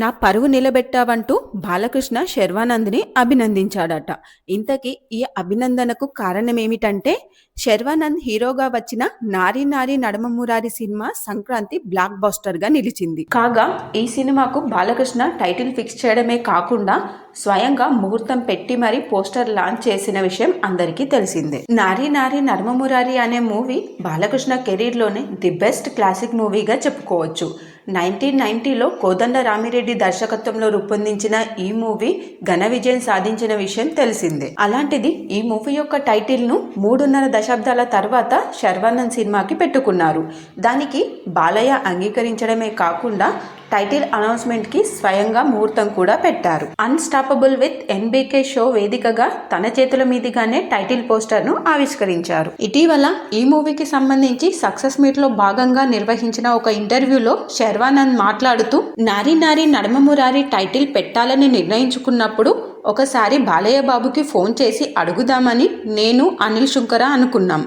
నా పరువు నిలబెట్టావంటూ బాలకృష్ణ శర్వానంద్ని అభినందించాడట. ఇంతకీ ఈ అభినందనకు కారణమేమిటంటే శర్వానంద్ హీరోగా వచ్చిన నారీ నారీ నడమ మురారి సినిమా సంక్రాంతి బ్లాక్ బస్టర్గా నిలిచింది. కాగా ఈ సినిమాకు బాలకృష్ణ టైటిల్ ఫిక్స్ చేయడమే కాకుండా స్వయంగా ముహూర్తం పెట్టి మరీ పోస్టర్ లాంచ్ చేసిన విషయం అందరికీ తెలిసిందే. నారీ నారీ నర్మమురారి అనే మూవీ బాలకృష్ణ కెరీర్లోనే ది బెస్ట్ క్లాసిక్ మూవీగా చెప్పుకోవచ్చు. నైన్టీన్ నైన్టీలో కోదండ రామిరెడ్డి దర్శకత్వంలో రూపొందించిన ఈ మూవీ ఘన విజయం సాధించిన విషయం తెలిసిందే. అలాంటిది ఈ మూవీ యొక్క టైటిల్ను మూడున్నర దశాబ్దాల తర్వాత శర్వానంద్ సినిమాకి పెట్టుకున్నారు. దానికి బాలయ్య అంగీకరించడమే కాకుండా టైటిల్ అనౌన్స్మెంట్కి స్వయంగా ముహూర్తం కూడా పెట్టారు. అన్స్టాపబుల్ విత్ ఎన్బికే షో వేదికగా తన చేతుల మీదుగానే టైటిల్ పోస్టర్ను ఆవిష్కరించారు. ఇటీవల ఈ మూవీకి సంబంధించి సక్సెస్ మీట్లో భాగంగా నిర్వహించిన ఒక ఇంటర్వ్యూలో శర్వానంద్ మాట్లాడుతూ నారీ నారీ నడమ మురారి టైటిల్ పెట్టాలని నిర్ణయించుకున్నప్పుడు ఒకసారి బాలయ్య బాబుకి ఫోన్ చేసి అడుగుదామని నేను అనిల్ శుంకర అనుకున్నాం.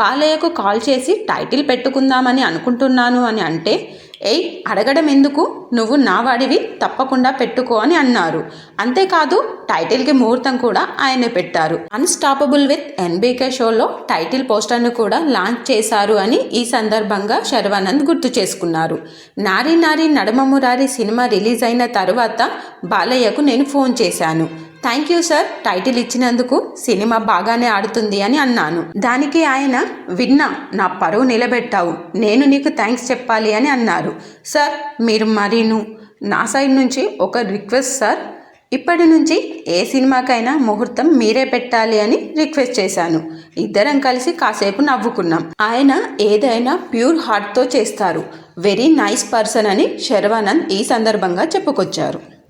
బాలయ్యకు కాల్ చేసి టైటిల్ పెట్టుకుందామని అనుకుంటున్నాను అని అంటే ఏయ్ అడగడం ఎందుకు? నువ్వు నా వాడివి తప్పకుండా పెట్టుకో అని అన్నారు. అంతేకాదు టైటిల్కి ముహూర్తం కూడా ఆయనే పెట్టారు. అన్స్టాపబుల్ విత్ ఎన్బీకే షోలో టైటిల్ పోస్టర్ను కూడా లాంచ్ చేశారు అని ఈ సందర్భంగా శర్వానంద్ గుర్తు చేసుకున్నారు. నారీ నారీ నడమమురారి సినిమా రిలీజ్ అయిన తర్వాత బాలయ్యకు నేను ఫోన్ చేశాను. థ్యాంక్ యూ సార్ టైటిల్ ఇచ్చినందుకు సినిమా బాగానే ఆడుతుంది అని అన్నాను. దానికి ఆయన విన్నా నా పరువు నిలబెట్టావు నేను నీకు థ్యాంక్స్ చెప్పాలి అని అన్నారు. సార్ మీరు మరీను నా సైడ్ నుంచి ఒక రిక్వెస్ట్ సార్. ఇప్పటి నుంచి ఏ సినిమాకైనా ముహూర్తం మీరే పెట్టాలి అని రిక్వెస్ట్ చేశాను. ఇద్దరం కలిసి కాసేపు నవ్వుకున్నాం. ఆయన ఏదైనా ప్యూర్ హార్ట్తో చేస్తారు. వెరీ నైస్ పర్సన్ అని శర్వానంద్ ఈ సందర్భంగా చెప్పుకొచ్చారు.